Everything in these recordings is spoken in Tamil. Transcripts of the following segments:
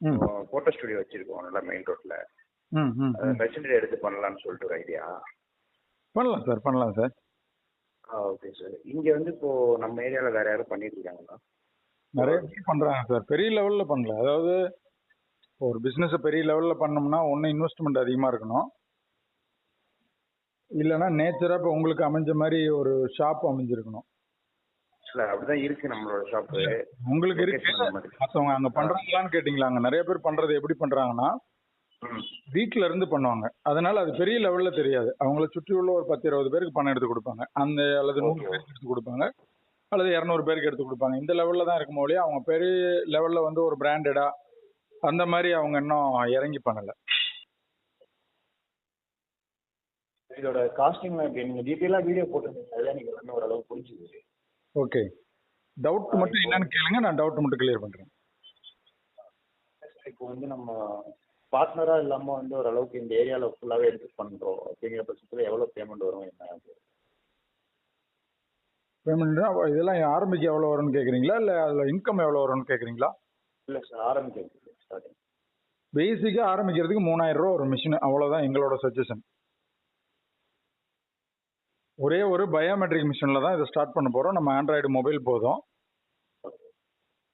ம். போட்டோ ஸ்டுடியோ வச்சிருக்கோம் நல்லா மெயின் ரோட்ல. மெஷினரி எடுத்து பண்ணலாம்னு சொல்லிட்டு ஒரு ஐடியா பண்ணலாம் சார் பண்ணலாம் சார். ஆ ஓகே சார் இங்க வந்து இப்போ நம்ம ஏரியால வேற யாரும் பண்ணிட்டு இருக்காங்களா? நிறைய பேர் பண்றாங்க சார். பெரிய லெவல்ல பண்ணல. அதாவது ஒரு பிசினஸ் பெரிய லெவல்ல பண்ணோம்னா ஒன்று இன்வெஸ்ட்மெண்ட் அதிகமா இருக்கணும். இல்லைன்னா நேச்சரா இப்போ உங்களுக்கு அமைஞ்ச மாதிரி ஒரு ஷாப் அமைஞ்சிருக்கணும். அப்படிதான் இருக்கு நம்மளோட ஷாப்பு உங்களுக்கு இருக்கு. மற்றவங்க அங்க பண்றாங்களான்னு கேட்டீங்களா? அங்க நிறைய பேர் பண்றது எப்படி பண்றாங்கன்னா வீட்ல இருந்து பண்ணுவாங்க. அதனால அது பெரிய லெவல்ல தெரியாது. அவங்கள சுற்றி உள்ள ஒரு பத்து இருபது பேருக்கு பணம் எடுத்து கொடுப்பாங்க. அந்த அல்லது நூறு. பேருக்கு எடுத்து கொடுப்பாங்க. அல்லது இரநூறு பேருக்கு எடுத்து கொடுப்பாங்க. இந்த லெவல்ல தான் இருக்கும் ஒழிய அவங்க பெரிய லெவல்ல வந்து ஒரு பிராண்டடா அந்த மாதிரி அவங்க இன்னும் இறங்கி பண்ணல. இதோட காஸ்டிங்லாம் எப்படி? நீங்க டீட்டெயிலாக வீடியோ போட்டிருந்தீங்க. அதெல்லாம் நீங்க வந்து ஓரளவு புரிஞ்சுது. ஓகே டவுட் மட்டும் என்னன்னு கேளுங்க நான் டவுட் மட்டும் கிளியர் பண்றேன். இப்போ வந்து நம்ம பார்ட்னரா இல்லாம வந்து ஓரளவுக்கு இந்த ஏரியால ஃபுல்லாவே எடுத்து பண்றோம் அப்படிங்கிற பட்சத்துல எவ்வளவு பேமெண்ட் வரும் என்ன? பேமெண்ட்னா இதெல்லாம் ஆரம்பிக்க எவ்வளோ வரும்னு கேட்குறீங்களா இல்லை அதில் இன்கம் எவ்வளோ வரும்னு கேட்குறீங்களா இல்ல சார் ஆரம்பிக்கிறது ஸ்டார்டிங் பேசிக்காக ஆரம்பிக்கிறதுக்கு மூணாயிரம் ரூபா ஒரு மிஷின் அவ்வளோதான் எங்களோட சஜஷன் ஒரே ஒரு பயோமெட்ரிக் மிஷினில் தான் இதை ஸ்டார்ட் பண்ண போகிறோம் நம்ம ஆண்ட்ராய்டு மொபைல் போதும்.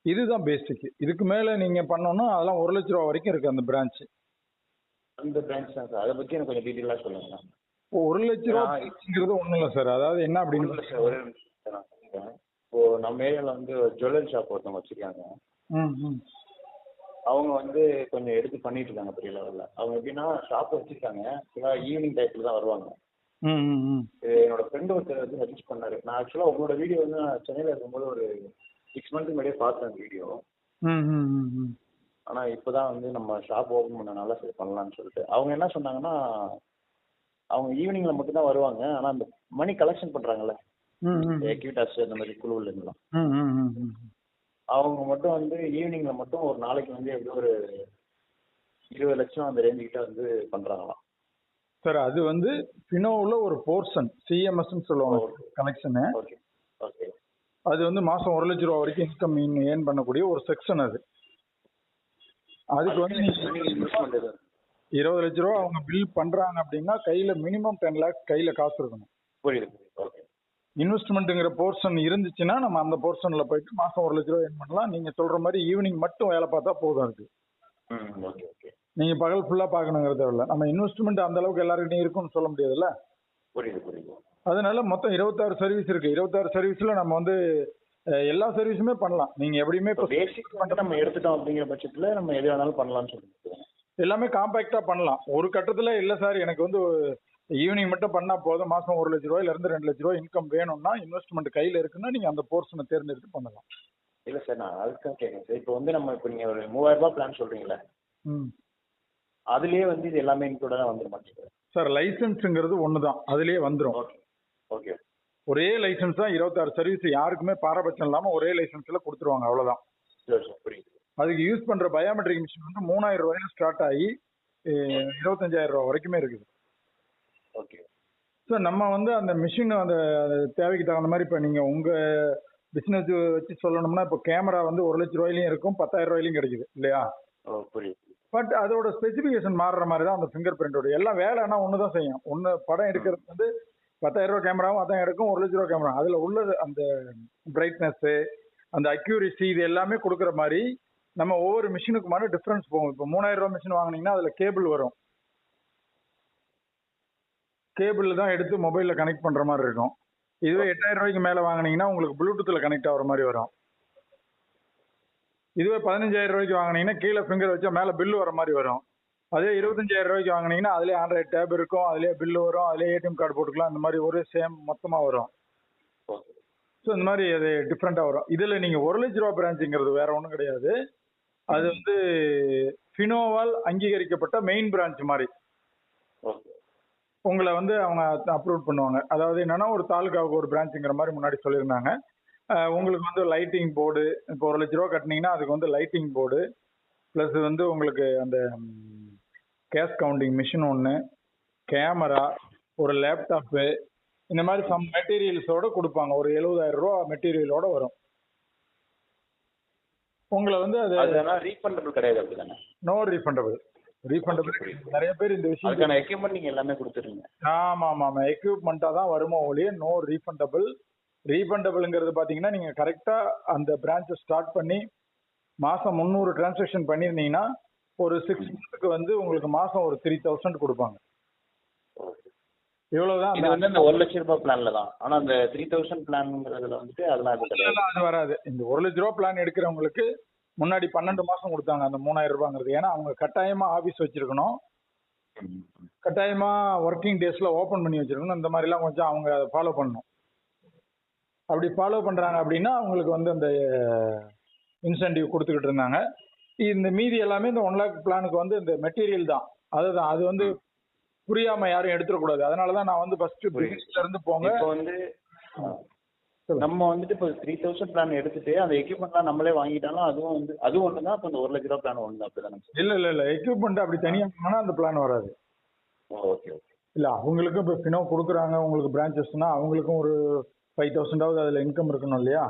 இதுதான் பேசிக் இதுக்கு மேலே நீங்கள் பண்ணோன்னா அதெல்லாம் ஒரு லட்ச ரூபா வரைக்கும் இருக்குது அந்த பிரான்ச் அந்த பிரான்ச் தான் சார் அதை பத்தி எனக்கு கொஞ்சம் டீட்டெயிலாக சொல்லுங்க இப்போ ஒரு லட்ச ரூபாங்கிறது ஒன்றும் இல்லை சார் அதாவது என்ன அப்படின்னு சார் ஒரே. இப்போ நம்ம ஏரியால வந்து ஜுவல்லரி ஷாப் ஒருத்தவங்க வச்சிருக்காங்க. ம் ம். அவங்க வந்து கொஞ்சம் எடுத்து பண்ணிட்டு இருக்காங்க பெரிய லெவல்ல அவங்க எப்படின்னா ஷாப் வச்சிருக்காங்க. ஈவினிங் டைத்துல தான் வருவாங்க. என்னோட ஃப்ரெண்டு ஒருத்தர் வந்து சஜஸ்ட் பண்ணாரு. நான் ஆக்சுவலாக உங்களோட வீடியோ வந்து நான் சென்னையில் இருக்கும்போது ஒரு சிக்ஸ் மந்த்துக்கு முன்னாடியே பார்த்தேன் வீடியோ ம் ம் ம் ம். ஆனால் இப்போ தான் வந்து நம்ம ஷாப் ஓப்பன் பண்ணனால சரி பண்ணலாம்னு சொல்லிட்டு. அவங்க என்ன சொன்னாங்கன்னா அவங்க ஈவினிங்கில் மட்டும்தான் வருவாங்க. ஆனால் அந்த மணி கலெக்ஷன் ம் எக்யூட்டாஸ் அந்த மாதிரி குழுவில் இருந்தெல்லாம் ம் ம் ம் ம் அவங்க மட்டும் வந்து ஈவினிங்கில் மட்டும் ஒரு நாளைக்கு வந்து எப்படி ஒரு இருபது லட்சம் அந்த ரேஞ்சு கிட்ட வந்து பண்ணுறாங்களாம் சார் அது வந்து ஃபினோவில் ஒரு போர்ஷன் சிஎம்எஸ்ன்னு சொல்லுவாங்க கனெக்ஷனு அது வந்து மாசம் ஒரு லட்ச ரூபா வரைக்கும் இன்கம் ஏர்ன் பண்ணக்கூடிய ஒரு செக்ஷன் அது. அதுக்கு வந்து இருபது லட்ச ரூபா அவங்க பில் பண்றாங்க அப்படின்னா கையில மினிமம் டென் லேக்ஸ் கையில காசு இருக்கணும். புரியுது இன்வெஸ்ட்மெண்ட்டுங்கிற போர்ஷன் இருந்துச்சுன்னா நம்ம அந்த போர்ஷன்ல போயிட்டு மாசம் ஒரு லட்ச ரூபா ஏர்ன் பண்ணலாம். நீங்க சொல்ற மாதிரி ஈவினிங் மட்டும் வேலை பார்த்தா போதும் இருக்கு ம் ஓகே ஓகே நீங்க பகல் ஃபுல்லா பார்க்கணுங்கிறது இல்ல நம்ம இன்வெஸ்ட்மெண்ட் அந்த அளவுக்கு எல்லாருக்கிட்டையும் இருக்கும்னு சொல்ல முடியாதுல்ல? புரியுது புரியுது. அதனால மொத்தம் இருபத்தாறு சர்வீஸ் இருக்கு. இருபத்தாறு சர்வீஸ்ல நம்ம வந்து எல்லா சர்வீஸுமே பண்ணலாம். நீங்க எப்படியுமே இப்போ பேசிக் நம்ம எடுத்துட்டோம் அப்படிங்கிற பட்சத்தில் நம்ம எது வேணாலும் பண்ணலாம்னு சொல்லிட்டு எல்லாமே காம்பாக்டா பண்ணலாம். ஒரு கட்டத்துல இல்ல சார் எனக்கு வந்து ஈவினிங் மட்டும் பண்ணா போதும். மாசம் ஒரு லட்ச ரூபாயில இருந்து ரெண்டு லட்ச ரூபாய் இன்கம் வேணும்னா இன்வெஸ்ட்மெண்ட் கையில இருக்குன்னா நீங்க அந்த போர்ஷனை தேர்ந்தெடுத்து பண்ணலாம். இல்லை சார் நான் அதுக்காக கேட்குறேன் சார் இப்போ வந்து நம்ம இப்போ நீங்கள் ஒரு மூவாயிரம் ரூபாய் பிளான் சொல்கிறீங்களே ம். அதுலேயே வந்து இது எல்லாமே இன்க்ளூடாக வந்துட மாட்டேங்குது சார் லைசன்ஸுங்கிறது ஒன்று தான் அதுலேயே வந்துடும் ஓகே ஓகே ஒரே லைசன்ஸ் தான் இருபத்தாறு சர்வீஸ் யாருக்குமே பாரபட்சம் இல்லாமல் ஒரே லைசன்ஸில் கொடுத்துருவாங்க. அவ்வளோதான் சரி சார் புரியுது. அதுக்கு யூஸ் பண்ணுற பயோமெட்ரிக் மிஷின் வந்து மூணாயிரம் ரூபாயில ஸ்டார்ட் ஆகி இருபத்தஞ்சாயிரம் ரூபா வரைக்குமே இருக்குது. ஓகே ஸோ நம்ம வந்து அந்த மிஷின் அந்த அந்த தேவைக்கு தகுந்த மாதிரி இப்போ நீங்கள் உங்கள் பிஸ்னஸ் வச்சு சொல்லணும்னா இப்போ கேமரா வந்து ஒரு லட்ச ரூபாயிலையும் இருக்கும் பத்தாயிரம் ரூபாயிலையும் கிடைக்குது இல்லையா? ஓ புரியுது. பட் அதோட ஸ்பெசிஃபிகேஷன் மாறுற மாதிரி தான் அந்த ஃபிங்கர் பிரிண்டோட எல்லாம் வேலைன்னா ஒன்று தான் செய்யும். ஒன்று படம் எடுக்கிறது வந்து பத்தாயிரம் ரூபா கேமராவும் அதான் எடுக்கும் ஒரு லட்ச ரூபா கேமரா அதில் உள்ளது அந்த பிரைட்னஸ்ஸு அந்த அக்யூரிசி இது எல்லாமே கொடுக்குற மாதிரி நம்ம ஒவ்வொரு மிஷினுக்குமான டிஃப்ரென்ஸ் போகும். இப்போ மூணாயிரம் ரூபா மிஷின் வாங்குனீங்கன்னா அதில் கேபிள் வரும். கேபிள் தான் எடுத்து மொபைலில் கனெக்ட் பண்ணுற மாதிரி இருக்கும். இதுவே எட்டாயிரம் ரூபாய்க்கு மேலே வாங்குனீங்கன்னா உங்களுக்கு ப்ளூடூத்தில் கனெக்ட் ஆகிற மாதிரி வரும். இதுவே பதினஞ்சாயிரம் ரூபாய்க்கு வாங்குனீங்கன்னா கீழே ஃபிங்கர் வச்சா மேலே பில்லு வர மாதிரி வரும். அதே இருபத்தஞ்சாயிரம் ரூபாய்க்கு வாங்குனீங்கன்னா அதுலேயே ஆண்ட்ராய்டு டேப் இருக்கும் அதுலேயே பில்லு வரும் அதுலேயே ஏடிஎம் கார்டு போட்டுக்கலாம். இந்த மாதிரி ஒரே சேம் மொத்தமாக வரும். ஸோ இந்த மாதிரி அது டிஃப்ரெண்ட்டாக வரும். இதில் நீங்கள் ஒரு லட்ச ரூபா பிரான்ச்சுங்கிறது வேற ஒன்றும் கிடையாது. அது வந்து ஃபினோவால் அங்கீகரிக்கப்பட்ட மெயின் பிரான்ச் மாதிரி. உங்களை வந்து அவங்க அப்ரூவ் பண்ணுவாங்க. அதாவது என்னன்னா ஒரு தாலுகாவுக்கு ஒரு பிரான்ச்சுங்கிற மாதிரி முன்னாடி சொல்லியிருந்தாங்க. உங்களுக்கு வந்து லைட்டிங் போர்டு இப்போ ஒரு லட்ச ரூபா கட்டினீங்கன்னா அதுக்கு வந்து லைட்டிங் போர்டு ப்ளஸ் வந்து உங்களுக்கு அந்த கேஷ் கவுண்டிங் மிஷின் ஒன்று கேமரா ஒரு லேப்டாப்பு இந்த மாதிரி சம் மெட்டீரியல்ஸோட கொடுப்பாங்க. ஒரு எழுபதாயிரம் ரூபா மெட்டீரியலோட வரும். உங்களை வந்து அது ரீஃபண்டபிள் கிடையாது அப்படிதானே? நோ ரீஃபண்டபிள் ரீஃபண்டபிள் நிறைய பேர் இந்த விஷயம் அதுக்கான எக்யூப்மெண்ட் நீங்க எல்லாமே கொடுத்துருங்க ஆமா ஆமா ஆமா எக்யூப்மெண்ட்டாக தான் வருமோ ஒழிய நோ ரீஃபண்டபிள் ரீஃபண்டபிள்ங்கிறது பார்த்தீங்கன்னா நீங்கள் கரெக்டாக அந்த பிரான்ச்சை ஸ்டார்ட் பண்ணி மாதம் முந்நூறு டிரான்சாக்ஷன் பண்ணியிருந்தீங்கன்னா ஒரு சிக்ஸ் மந்த்துக்கு வந்து உங்களுக்கு மாதம் ஒரு த்ரீ தௌசண்ட் கொடுப்பாங்க. இவ்வளவுதான் இது வந்து ஒரு லட்ச ரூபாய் பிளான்ல தான். ஆனா அந்த த்ரீ தௌசண்ட் பிளான்ங்கிறதுல வந்துட்டு அதெல்லாம் அது வராது. இந்த ஒரு லட்ச ரூபா பிளான் எடுக்கிறவங்களுக்கு முன்னாடி பன்னெண்டு மாசம் கொடுத்தாங்க அந்த மூணாயிரம் ரூபாங்கிறது ஏன்னா அவங்க கட்டாயமா ஆபீஸ் வச்சிருக்கணும். கட்டாயமா ஒர்க்கிங் டேஸ்ல ஓபன் பண்ணி வச்சிருக்கணும். இந்த மாதிரிலாம் கொஞ்சம் அவங்க அதை ஃபாலோ பண்ணணும். அப்படி ஃபாலோ பண்றாங்க அப்படின்னா அவங்களுக்கு வந்து அந்த இன்சென்டிவ் கொடுத்துக்கிட்டு இருந்தாங்க. இந்த மீதி எல்லாமே இந்த ஒன் லேக் பிளானுக்கு வந்து இந்த மெட்டீரியல் தான். அதுதான். அது வந்து புரியாம யாரும் எடுத்துடக்கூடாது அதனால தான் நான் வந்து ஃபர்ஸ்ட் பிசினஸ்ல இருந்து போங்க. இப்போ வந்து. நம்ம வந்துட்டு இப்போ த்ரீ தௌசண்ட் பிளான் எடுத்துட்டு அந்த எக்யூப்மெண்ட்லாம் நம்மளே வாங்கிட்டாலும் அதுவும் வந்து அதுவும் ஒன்று தான் இப்போ இந்த ஒரு லட்ச ரூபா பிளான் ஒன்று தான் அப்படிதானே இல்ல இல்ல இல்ல. எக்யூப்மெண்ட் அப்படி தனியா வாங்கினா அந்த பிளான் வராது. Okay okay. இல்ல அவங்களுக்கும் இப்போ ஃபினோ கொடுக்குறாங்க. உங்களுக்கு பிரான்ச்சஸ்னா அவங்களுக்கும் ஒரு ஃபைவ் தௌசண்டாவது அதில் இன்கம் இருக்கணும் இல்லையா.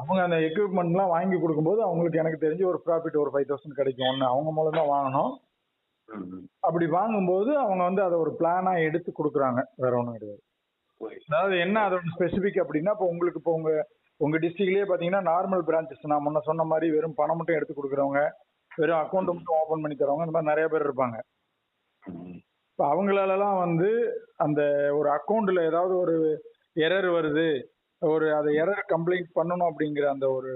அவங்க அந்த எக்யூப்மெண்ட்லாம் வாங்கி கொடுக்கும்போது அவங்களுக்கு எனக்கு தெரிஞ்சு ஒரு ப்ராஃபிட் ஒரு ஃபைவ் தௌசண்ட் கிடைக்கும். ஒன்று அவங்க மூலம் தான் வாங்கணும் அப்படி வாங்கும்போது அவங்க வந்து அதை ஒரு பிளானாக எடுத்து கொடுக்குறாங்க. வேற ஒன்றும் கிடையாது. அதாவது என்ன அதோட ஸ்பெசிஃபிக் அப்படின்னா இப்போ உங்களுக்கு இப்போ உங்க உங்க டிஸ்ட்ரிக்ட்லயே பார்த்தீங்கன்னா நார்மல் பிரான்ச்சஸ் நான் முன்ன சொன்ன மாதிரி வெறும் பணம் மட்டும் எடுத்து கொடுக்குறவங்க வெறும் அக்கௌண்ட் மட்டும் ஓப்பன் பண்ணி தரவங்க இந்த மாதிரி நிறைய பேர் இருப்பாங்க. இப்போ அவங்களாலலாம் வந்து அந்த ஒரு அக்கௌண்ட்ல ஏதாவது ஒரு எரர் வருது. ஒரு அதை எரர் கம்ப்ளைண்ட் பண்ணணும் அப்படிங்கிற அந்த ஒரு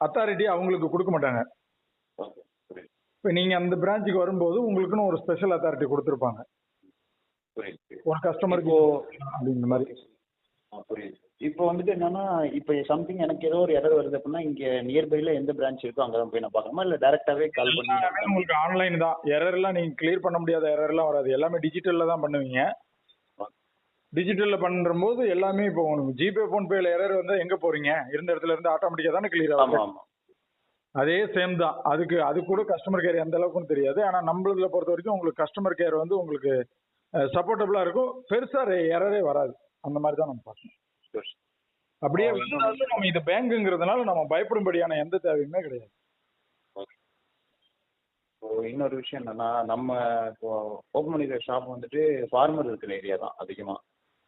அத்தாரிட்டி அவங்களுக்கு கொடுக்க மாட்டாங்க. இப்போ நீங்கள் அந்த பிரான்ச்சுக்கு வரும்போது உங்களுக்குன்னு ஒரு ஸ்பெஷல் அத்தாரிட்டி கொடுத்துருப்பாங்க. ஒரு கஸ்டமருக்கு அப்படிங்கிற மாதிரி. புரியுது. இப்போ வந்துட்டு என்னன்னா இப்போ சம்திங் எனக்கு ஏதோ ஒரு எரர் வருது அப்படின்னா இங்க நியர்பைல எந்த பிரான்ச் இருக்கோ அங்க தான் போய் நான் பார்க்கணுமா? இல்ல டைரக்டாவே கால் பண்ணி எல்லாமே உங்களுக்கு ஆன்லைன் தான். எரர்லாம் நீங்கள் கிளியர் பண்ண முடியாத எரர்லாம் வராது. எல்லாமே டிஜிட்டலில் தான் பண்ணுவீங்க. டிஜிட்டலில் பண்ணும்போது எல்லாமே இப்போ உங்களுக்கு ஜிபே ஃபோன்பேல எரர் வந்தால் எங்கே போறீங்க? இருந்த இடத்துல இருந்து ஆட்டோமேட்டிக்காக தானே கிளியர் ஆகும் அதே சேம் தான். அதுக்கு அது கூட கஸ்டமர் கேர் எந்த அளவுக்குன்னு தெரியாது. ஆனால் நம்மளதுல பொறுத்த வரைக்கும் உங்களுக்கு கஸ்டமர் கேர் வந்து உங்களுக்கு சப்போர்ட்டபுளாக இருக்கும். பெருசாக எரரே வராது. அந்த மாதிரி தான் நம்ம பார்க்கணும். அப்படியே வந்தாலும் நம்ம இது பேங்குங்கிறதுனால நம்ம பயப்படும்படியான எந்த தேவையுமே கிடையாது. இன்னொரு விஷயம் என்னன்னா நம்ம இப்போ ஓப்பன் பண்ணிக்கிற ஷாப் வந்துட்டு ஃபார்மர் இருக்கிற ஏரியா தான் அதிகமா.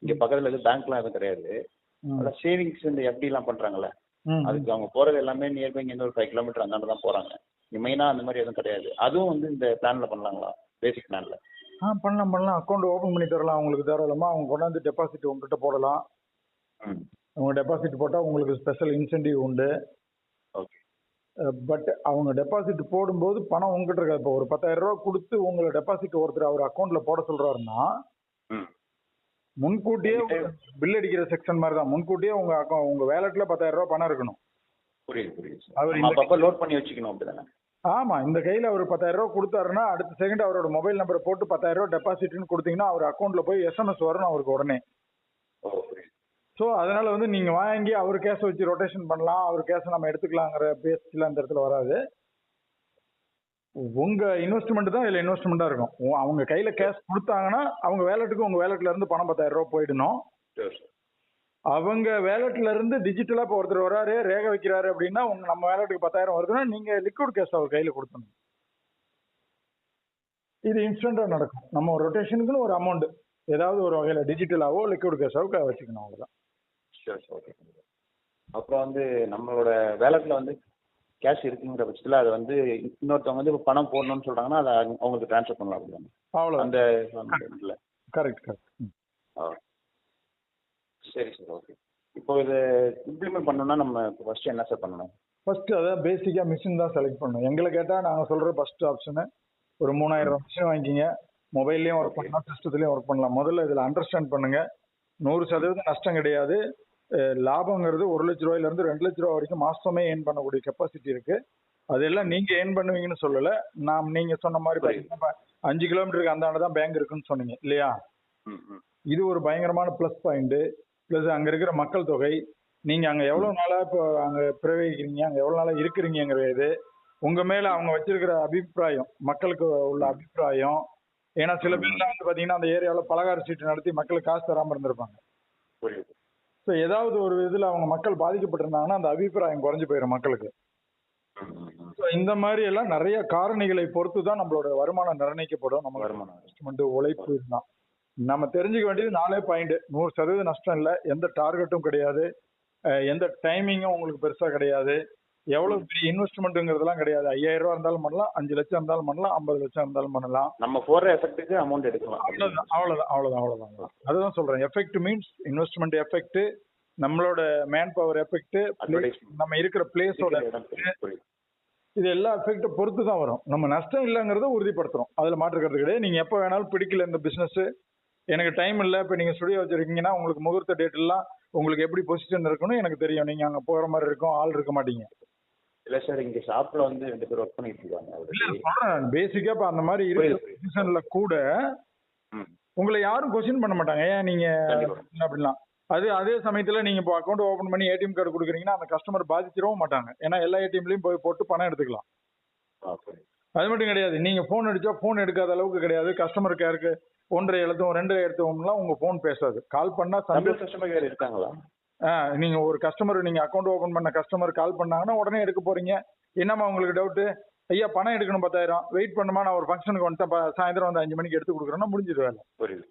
இங்க பக்கத்துல எதுவும் பேங்க்லாம் எதுவும் கிடையாது. அதான் சேவிங்ஸ் இந்த FD எல்லாம் பண்றாங்கல்ல. அதுக்கு அவங்க போறது எல்லாமே நியர்பை இங்க ஒரு ஃபைவ் கிலோமீட்டர் அந்தாண்ட தான் போறாங்க. மெயினா அந்த மாதிரி எதுவும் கிடையாது. அதுவும் வந்து இந்த பிளான்ல பண்ணலாங்களா? பேசிக் பிளான்ல ஆ பண்ணலாம் பண்ணலாம். அக்கௌண்ட் ஓப்பன் பண்ணி தரலாம். உங்களுக்கு தாராளமாக அவங்க கொண்டாந்து டெபாசிட் உங்ககிட்ட போடலாம். அவங்க டெபாசிட் போட்டால் உங்களுக்கு ஸ்பெஷல் இன்சென்டிவ் உண்டு. ஓகே பட் அவங்க டெபாசிட் போடும்போது பணம் உங்ககிட்ட இருக்காது. இப்போ ஒரு பத்தாயிரம் ரூபா கொடுத்து உங்களை டெபாசிட் ஒருத்தர் அவர் அக்கௌண்ட்ல போட சொல்றாருன்னா முன்கூட்டியே பில் அடிக்கிற செக்ஷன் மாதிரி தான் முன்கூட்டியே உங்க account- உங்க வேலட்ல பத்தாயிரம் ரூபா பணம் இருக்கணும். புரியுது புரியுது அவர் அப்பப்போ லோட் பண்ணி வச்சுக்கணும் அப்படிதானே? ஆமா இந்த கையில அவர் பத்தாயிரம் ரூபா கொடுத்தாருன்னா அடுத்த செகண்ட் அவரோட மொபைல் நம்பரை போட்டு பத்தாயிரம் ரூபா டெபாசிட்னு கொடுத்தீங்கன்னா அவர் அக்கௌண்ட்ல போய் எஸ்எம்எஸ் வரணும் அவருக்கு உடனே. ஸோ அதனால வந்து நீங்க வாங்கி அவர் கேஷ் வச்சு ரொட்டேஷன் பண்ணலாம். அவர் கேஷ் நம்ம எடுத்துக்கலாங்கிற பேஸ்ட்லாம் இந்த இடத்துல வராது. உங்க இன்வெஸ்ட்மெண்ட் தான் இதுல இன்வெஸ்ட்மெண்ட்டா இருக்கும். அவங்க கையில கேஷ் கொடுத்தாங்கன்னா அவங்க வேலட்டுக்கு உங்க வேலட்ல இருந்து பணம் பத்தாயிரம் ரூபாய் போயிடணும். சரி சரி அவங்க வேலட்ல இருந்து டிஜிட்டலா இப்போ ஒருத்தர் வராரு ரேக வைக்கிறாரு அப்படின்னா உங்க நம்ம வேலட்டுக்கு பத்தாயிரம் வருதுன்னா நீங்க லிக்விட் கேஷ் அவர் கையில கொடுக்கணும் இது இன்ஸ்டன்டா நடக்கும். நம்ம ரொட்டேஷனுக்குன்னு ஒரு அமௌண்ட் ஏதாவது ஒரு வகையில டிஜிட்டலாவோ லிக்விட் கேஷாவோ வச்சுக்கணும் அவ்வளவுதான். சரி சரி ஓகே அப்புறம் வந்து நம்மளோட வேலட்ல வந்து கேஷ் இருக்குங்கிற பட்சத்தில் அதை வந்து இன்னொருத்தவங்க வந்து இப்போ பணம் போடணும்னு சொல்றாங்கன்னா அதை அவங்க- அவங்களுக்கு ட்ரான்ஸ்ஃபர் பண்ணலாம் அப்படிதானே? அவ்வளவுதான். அந்த இல்லை கரெக்ட் கரெக்ட் சரி சார் ஓகே. இப்போ இது இம்ப்ளிமெண்ட் பண்ணணும்னா நம்ம ஃபர்ஸ்ட் என்ன சார் பண்ணணும்? ஃபர்ஸ்ட் அதான் பேசிக்கா மிஷின் தான் செலக்ட் பண்ணணும். எங்களை கேட்டா நாங்க சொல்ற ஃபர்ஸ்ட் ஆப்ஷனு ஒரு மூணாயிரம் மிஷின் வாங்கிக்கிங்க. மொபைல்லையும் ஒர்க் பண்ணலாம் சிஸ்டத்துலையும் ஒர்க் பண்ணலாம். முதல்ல இதுல அண்டர்ஸ்டாண்ட் பண்ணுங்க. நூறு சதவீதம் நஷ்டம் கிடையாது. லாபங்கிறது ஒரு லட்ச ரூபாயில இருந்து ரெண்டு லட்ச ரூபா வரைக்கும் மாசமே ஏர்ன் பண்ணக்கூடிய கெப்பாசிட்டி இருக்கு. அதெல்லாம் நீங்க ஏர்ன் பண்ணுவீங்கன்னு சொல்லல. நாம் நீங்க சொன்ன மாதிரி பாத்தீங்கன்னா அஞ்சு கிலோமீட்டருக்கு அந்தாண்ட தான் பேங்க் இருக்குன்னு சொன்னீங்க இல்லையா? இது ஒரு பயங்கரமான ப்ளஸ் பாயிண்ட் ப்ளஸ் அங்க இருக்கிற மக்கள் தொகை. நீங்க அங்க எவ்வளவு நாளா இப்போ அங்க பிரவேசிக்கிறீங்க அங்க எவ்வளவு நாளா இருக்கிறீங்கிற இது உங்க மேல அவங்க வச்சிருக்கிற அபிப்பிராயம் மக்களுக்கு உள்ள அபிப்பிராயம். ஏன்னா சில பேர்லாம் வந்து பாத்தீங்கன்னா அந்த ஏரியாவில் பலகார சீட்டு நடத்தி மக்களுக்கு காசு தராம இருந்திருப்பாங்க. புரியுது. ஸோ ஏதாவது ஒரு இதுல அவங்க மக்கள் பாதிக்கப்பட்டிருந்தாங்கன்னா அந்த அபிப்பிராயம் குறைஞ்சு போயிடும் மக்களுக்கு. ஸோ இந்த மாதிரி எல்லாம் நிறைய காரணிகளை பொறுத்து தான் நம்மளோட வருமானம் நிர்ணயிக்கப்படும். நம்ம வருமானம். இன்வெஸ்ட்மெண்ட் உழைப்பு தான் நம்ம தெரிஞ்சுக்க வேண்டியது நாலே பாயிண்ட் நூறு சதவீதம் நஷ்டம் இல்லை. எந்த டார்கெட்டும் கிடையாது. எந்த டைமிங்கும் உங்களுக்கு பெருசா கிடையாது. எவ்வளவு பெரிய இன்வெஸ்ட்மெண்ட்டுங்கிறதுலாம் கிடையாது. ஐயாயிரம் ரூபா இருந்தாலும் பண்ணலாம் அஞ்சு லட்சம் இருந்தாலும் பண்ணலாம் ஐம்பது லட்சம் இருந்தாலும் பண்ணலாம். நம்ம போடுற எஃபெக்ட்டுக்கு அமௌண்ட் எடுக்கலாம். அவ்வளவுதான் அவ்வளவுதான் அவ்வளவுதான் அவ்வளவுதான். அதுதான் சொல்றேன். எஃபெக்ட் மீன்ஸ் இன்வெஸ்ட்மெண்ட் எஃபெக்ட் நம்மளோட மேன் பவர் எஃபெக்ட். நம்ம இருக்கிற பிளேஸோட இது எல்லா எஃபெக்ட்டை பொறுத்து தான் வரும். நம்ம நஷ்டம் இல்லைங்கிறத உறுதிப்படுத்துறோம். அதுல மாற்றுக்கிறது கிடையாது. நீங்க எப்போ வேணாலும் பிடிக்கல இந்த பிசினஸ் எனக்கு டைம் இல்லை இப்போ நீங்க ஸ்டுடியோ வச்சிருக்கீங்கன்னா உங்களுக்கு முகூர்த்த டேட் எல்லாம் உங்களுக்கு எப்படி பொசிஷன் இருக்கணும் எனக்கு தெரியும். நீங்க அங்க போற மாதிரி இருக்கும் ஆள் இருக்க மாட்டீங்க. இல்ல சார் இங்க ஷாப்ல வந்து ரெண்டு பேர் ஒர்க் பண்ணிட்டு இருக்காங்க. பேசிக்கா இப்போ அந்த மாதிரி இருக்கிற. பொசிஷன்ல கூட. உங்களை யாரும் கொஸ்டின் பண்ண மாட்டாங்க. ஏன் நீங்க. அப்படிலாம் அது அதே சமயத்துல நீங்க இப்போ அக்கௌண்ட் ஓபன் பண்ணி ஏடிஎம் கார்டு கொடுக்குறீங்கன்னா அந்த கஸ்டமர் பாதிச்சிடவும் மாட்டாங்க. ஏன்னா எல்லா ஏடிஎம்லயும் போய் போட்டு பணம் எடுத்துக்கலாம். அது மட்டும் கிடையாது. நீங்க போன் அடிச்சா போன் எடுக்காத அளவுக்கு கிடையாது. கஸ்டமர் கேருக்கு ஒன்றரை எழுத்தும் ரெண்டரை எழுத்தும்லாம் உங்க போன் பேசாது. கால் பண்ணா சந்தோஷ் கஸ்டமர் கேர் இருக்காங்களா? நீங்க ஒரு கஸ்டமர் நீங்க அக்கௌண்ட் ஓபன் பண்ண கஸ்டமர் கால் பண்ணாங்கன்னா உடனே எடுக்க போறீங்க. என்னம்மா உங்களுக்கு டவுட் ஐயா பணம் எடுக்கணும் பத்தாயிரம். வெயிட் பண்ணுமா நான் ஒரு ஃபங்க்ஷனுக்கு வந்துட்டேன். சாயந்தரம் வந்து அஞ்சு மணிக்கு எடுத்து கொடுக்குறேன்னா முடிஞ்சிது வேலை. புரியுது.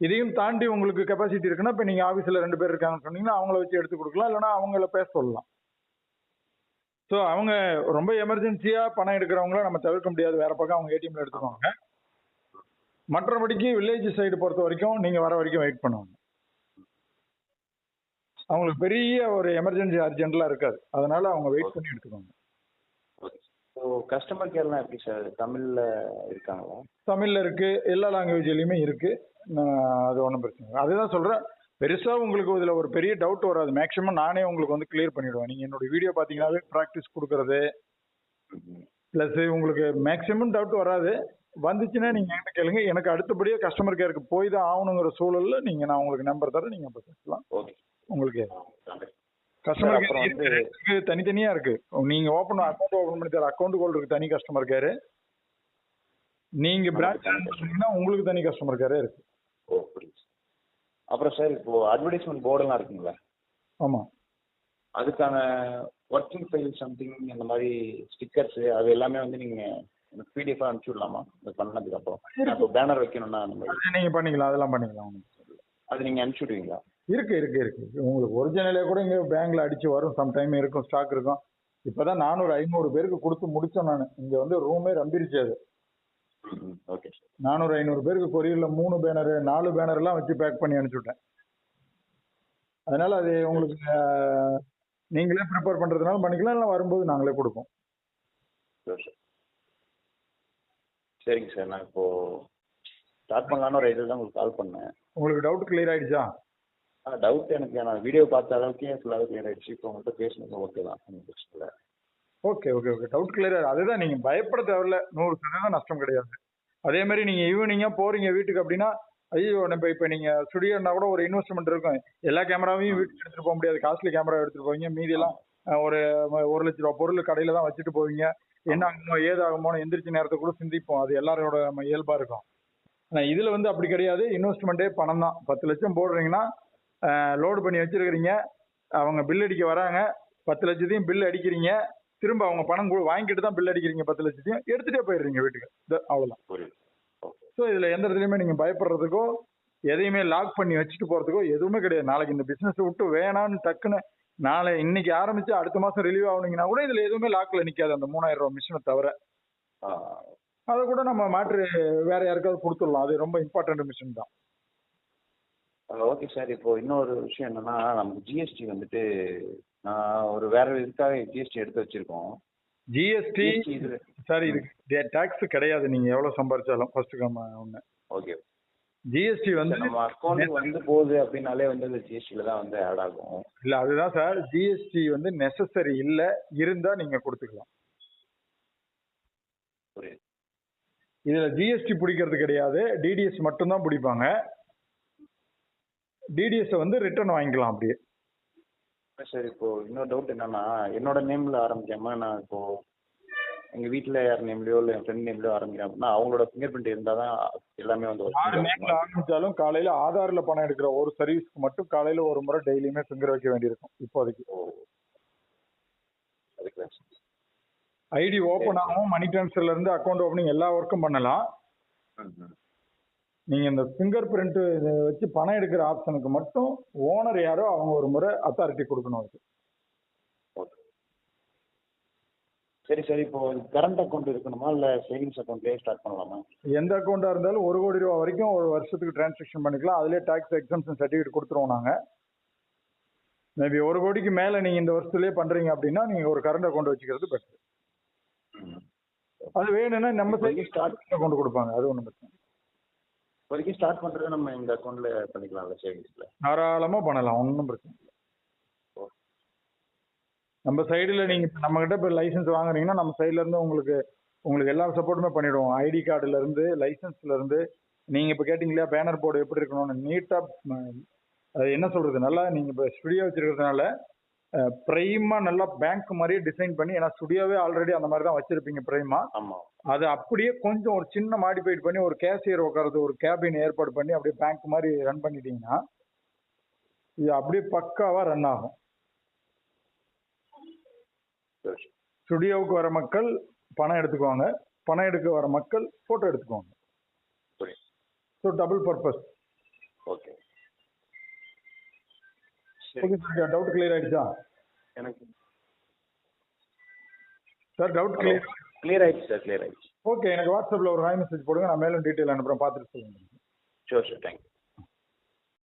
இதையும் தாண்டி உங்களுக்கு கெப்பாசிட்டி இருக்குன்னா இப்போ நீங்க ஆஃபீஸில் ரெண்டு பேர் இருக்காங்கன்னு சொன்னீங்கன்னா அவங்கள வச்சு எடுத்து கொடுக்கலாம். இல்லைன்னா அவங்கள பேச சொல்லலாம். ஸோ அவங்க ரொம்ப எமர்ஜென்சியா பணம் எடுக்கிறவங்கள நம்ம தவிர்க்க முடியாது. வேற பக்கம் அவங்க ஏடிஎம்ல எடுத்துக்குவாங்க. மற்றபடிக்கு வில்லேஜ் சைடு பொறுத்த வரைக்கும் நீங்க வர வரைக்கும் வெயிட் பண்ணுவாங்க அவங்களுக்கு பெரிய ஒரு எமர்ஜென்சி அர்ஜென்ட்லாம் இருக்காது. அதனால அவங்க வெயிட் பண்ணி எடுத்துக்குவாங்க ஸோ கஸ்டமர் கேர்லாம் எப்படி சார் தமிழ்ல இருக்காங்களா? தமிழ்ல இருக்கு. எல்லா லாங்குவேஜ்லயுமே இருக்கு. நான் அது ஒன்றும் பிரச்சனை இல்லை. அதுதான் சொல்றேன். பெருசா உங்களுக்கு இதுல ஒரு பெரிய டவுட் வராது. மேக்ஸிமம் நானே உங்களுக்கு வந்து கிளியர் பண்ணிடுவேன். நீங்க என்னோட வீடியோ பாத்தீங்கன்னாவே ப்ராக்டிஸ் கொடுக்கறது. ப்ளஸ் உங்களுக்கு மேக்ஸிமம் டவுட் வராது. வந்துச்சுன்னா நீங்க என்கிட்ட கேளுங்க. எனக்கு அடுத்தபடியா கஸ்டமர் கேருக்கு போய் தான் ஆகணுங்கிற சூழல்ல நீங்க நான் உங்களுக்கு நம்பர் தரேன். நீங்க அப்ப பேசலாம். ஓகே உங்களுக்கு. கஸ்டமர் அப்புறம் வந்து கேர் தனித்தனியா இருக்கு. நீங்க ஓப்பன் அக்கௌண்ட் ஓபன் பண்ணி தர அக்கௌண்ட் ஹோல்டருக்கு தனி கஸ்டமர் கேரு நீங்க பிரான்ச் பண்ணீங்கன்னா உங்களுக்கு தனி கஸ்டமர் கேரே இருக்கு. ஓ புரியுது அப்புறம் சார் இப்போ அட்வர்டைஸ்மெண்ட் போர்டெல்லாம் இருக்குங்களா? ஆமா. அதுக்கான ஒர்க்கிங் ஃபைல் சம்திங் இந்த மாதிரி ஸ்டிக்கர்ஸ் அது எல்லாமே வந்து நீங்க எனக்கு பிடிஎஃபாக அனுப்பிச்சி விடலாமா? இது பண்ணதுக்கு அப்புறம். நான் இப்போ பேனர் வைக்கணும்னா அந்த மாதிரி. நீங்க பண்ணிக்கலாம் அதெல்லாம் பண்ணிக்கலாம். அது நீங்க அனுப்பிச்சி விடுவீங்களா? இருக்கு இருக்கு இருக்கு. உங்களுக்கு ஒரிஜினலே கூட இங்க பேங்க்ல அடிச்சு வரும். சம் டைம் இருக்கும் ஸ்டாக் இருக்கும். இப்பதான் நானூறு ஐநூறு பேருக்கு கொடுத்து முடிச்சேன் நான். இங்க வந்து ரூமே ரம்பிருச்சு அது. ஓகே சார் நானூறு ஐநூறு பேருக்கு கொரியர்ல மூணு பேனர் நாலு பேனர் எல்லாம் வச்சு பேக் பண்ணி அனுப்பிச்சுட்டேன். அதனால அது உங்களுக்கு நீங்களே ப்ரிப்பேர் பண்றதுனால பண்ணிக்கலாம் இல்லை வரும்போது நாங்களே கொடுப்போம். சார் சார் சரிங்க சார் நான் இப்போ ஸ்டார்ட் பண்ணலான்னு ஒரு இதில் தான் உங்களுக்கு கால் பண்ணேன். உங்களுக்கு டவுட் கிளியர் ஆயிடுச்சா? ஆனால் டவுட் எனக்கு நான் வீடியோ பார்த்த அளவுக்கே ஃபுல்லாகவே கிளியர் ஆயிடுச்சு. இப்போ உங்கள்கிட்ட பேசுனது ஓகே தான். பிரச்சனை இல்லை. Okay okay okay doubt clear அதுதான் நீங்க பயப்பட தேவையில்ல. நூறு சதவீதம் நஷ்டம் கிடையாது. அதே மாதிரி நீங்க ஈவினிங்கா போறீங்க வீட்டுக்கு அப்படின்னா ஐயோ நம்ம இப்ப நீங்க ஸ்டுடியோனா கூட ஒரு இன்வெஸ்ட்மெண்ட் இருக்கும். எல்லா கேமராவையும் வீட்டுக்கு எடுத்துட்டு போக முடியாது. காஸ்ட்லி கேமரா எடுத்துட்டு போவீங்க. மீதி எல்லாம் அஹ், ஒரு ஒரு லட்ச ரூபா பொருள் கடையில தான் வச்சுட்டு போவீங்க. என்ன ஆகுமோ ஏதாகுமோன்னு எந்திரிச்ச நேரத்தை கூட சிந்திப்போம். அது எல்லாரோட நம்ம இயல்பா இருக்கும். ஆனா இதுல வந்து அப்படி கிடையாது. இன்வெஸ்ட்மெண்ட்டே பணம் தான். பத்து லட்சம் போடுறீங்கன்னா லோடு பண்ணி வச்சிருக்கிறீங்க. அவங்க பில் அடிக்க வராங்க. பத்து லட்சத்தையும் பில் அடிக்கிறீங்க. திரும்ப அவங்க பணம் வாங்கிட்டு தான் பில் அடிக்கிறீங்க பத்து லட்சத்தையும். எடுத்துட்டே போயிடுறீங்க வீட்டுக்கு. இது அவ்வளவுதான். புரியுது. ஸோ இதுல எந்த இடத்துலயுமே நீங்க பயப்படுறதுக்கோ எதையுமே லாக் பண்ணி வச்சுட்டு போறதுக்கோ எதுவுமே கிடையாது. நாளைக்கு இந்த பிசினஸ் விட்டு வேணான்னு டக்குன்னு நாளை இன்னைக்கு ஆரம்பிச்சு அடுத்த மாசம் ரிலீவ் ஆகுனீங்கன்னா கூட இதுல எதுவுமே லாக்ல நிக்காது. அந்த மூணாயிரம் ரூபாய் மிஷினை தவிர. அதை கூட நம்ம மாற்று வேற யாருக்காவது கொடுத்துடலாம். அது ரொம்ப இம்பார்ட்டன்ட் மிஷின் தான். ஓகே சார் இப்போ இன்னொரு விஷயம் என்னன்னா நமக்கு ஜிஎஸ்டி வந்துட்டு நான் ஒரு வேற இதுக்காக ஜிஎஸ்டி எடுத்து வச்சிருக்கோம். ஜிஎஸ்டி சார் இது டாக்ஸ் கிடையாது. நீங்க எவ்வளவு சம்பாரிச்சாலும் ஃபர்ஸ்ட் ஒண்ணு. ஓகே ஜிஎஸ்டி வந்து நம்ம அக்கௌண்ட்டுக்கு வந்து போகுது அப்படின்னாலே வந்து அந்த ஜிஎஸ்டியில் தான் வந்து ஆட் ஆகும். இல்ல அதுதான் சார் ஜிஎஸ்டி வந்து நெசசரி இல்ல இருந்தா நீங்க கொடுத்துக்கலாம். இதுல ஜிஎஸ்டி பிடிக்கிறது கிடையாது. டிடிஎஸ் மட்டும்தான் பிடிப்பாங்க. டிடிஎஸ் வந்து ரிட்டர்ன் வாங்கிக்கலாம் அப்படியே. சார் இப்போ இன்னொரு டவுட் என்னன்னா என்னோட நேம்ல ஆரம்பிக்காம நான் இப்போ எங்க வீட்ல யார் நேம்லயோ இல்லை என் ஃப்ரெண்ட் நேம்லயோ ஆரம்பிக்கிறேன் அப்படின்னா அவங்களோட ஃபிங்கர் பிரிண்ட் இருந்தால் தான் எல்லாமே வந்து ஆறு நேம்ல. ஆரம்பிச்சாலும் காலையில ஆதார்ல பணம் எடுக்கிற ஒரு சர்வீஸ்க்கு மட்டும் காலையில ஒரு முறை டெய்லியுமே ஃபிங்கர் வைக்க வேண்டியிருக்கும் இப்போதைக்கு. ஐடி ஓப்பன் ஆகும் மணி ட்ரான்ஸ்ஃபர்ல இருந்து அக்கௌண்ட் ஓப்பனிங் எல்லா ஒர்க்கும் பண்ணலாம். ம் ம் நீங்க இந்த ஃபிங்கர் பிரிண்ட் வச்சு பணம் எடுக்கிற ஆப்ஷனுக்கு மட்டும் ஓனர் யாரோ அவங்க ஒரு முறை அத்தாரிட்டி கொடுக்கணும் அதுக்கு. சரி சரி. இப்போ கரண்ட் அக்கௌண்ட் இருக்கணுமா? இல்லை சேவிங்ஸ் அக்கௌண்ட்லேயே ஸ்டார்ட் பண்ணலாமா? எந்த அக்கௌண்ட்டாக இருந்தாலும் ஒரு கோடி ரூபா வரைக்கும் ஒரு வருஷத்துக்கு டிரான்சாக்ஷன் பண்ணிக்கலாம். அதிலே டாக்ஸ் எக்ஸம்ஷன் சர்டிஃபிகேட் கொடுத்துருவோம் நாங்கள் மேபி ஒரு கோடிக்கு மேலே நீங்கள் இந்த வருஷத்துலேயே பண்ணுறீங்க அப்படின்னா நீங்கள் ஒரு கரண்ட் அக்கௌண்ட் வச்சுக்கிறது பெட்டர் அது வேணும்னா நம்ம சைடு ஸ்டார்ட் அக்கௌண்ட் கொடுப்பாங்க. அது ஒன்றும் பிரச்சனை. இப்போதைக்கு ஸ்டார்ட் பண்ணுறது நம்ம இந்த அக்கௌண்ட்டில் பண்ணிக்கலாம்ல சேவிங்ஸில் தாராளமாக பண்ணலாம் ஒன்றும் பிரச்சனை இல்லை. நம்ம சைடில் நீங்கள் நம்மக்கிட்ட இப்போ லைசன்ஸ் வாங்குறீங்கன்னா நம்ம சைடுல இருந்து உங்களுக்கு உங்களுக்கு எல்லா சப்போர்ட்டுமே பண்ணிடுவோம். ஐடி கார்டுலேருந்து லைசன்ஸ்லேருந்து நீங்கள் இப்போ கேட்டிங்களா பேனர் போர்டு எப்படி இருக்கணும்னு நீட்டாக அது என்ன சொல்கிறது நல்லா நீங்கள் இப்போ ஸ்டுடியோ வச்சுருக்கிறதுனால ப்ரைமாக நல்லா பேங்க் மாதிரியே டிசைன் பண்ணி ஏன்னா ஸ்டுடியோவே ஆல்ரெடி அந்த மாதிரி தான் வச்சுருப்பீங்க ப்ரைமாக ஆமாம் அது அப்படியே கொஞ்சம் ஒரு சின்ன மாடிஃபைட் பண்ணி ஒரு கேஷியர் உட்காரது ஒரு கேபின் ஏற்பாடு பண்ணி அப்படியே பேங்க் மாதிரி ரன் பண்ணிட்டீங்கன்னா இது அப்படியே பக்காவாக ரன் ஆகும். ஸ்டுடியோவுக்கு வர மக்கள் பணம் எடுத்துக்குவாங்க. பணம் எடுக்க வர மக்கள் ஃபோட்டோ எடுத்துக்குவாங்க. So double purpose okay okay sir doubt clear ஆயிடுச்சா? எனக்கு சார் டவுட் கிளியர் கிளியர் ஆயிடுச்சு சார் கிளியர் ஆயிடுச்சு. ஓகே எனக்கு வாட்ஸ்அப்பில் ஒரு ஹாய் மெசேஜ் போடுங்க. நான் மேலும் டீட்டெயில் அனுப்புகிறேன் பார்த்துட்டு சொல்லுங்கள் ஷோர் ஷோர் தேங்க்யூ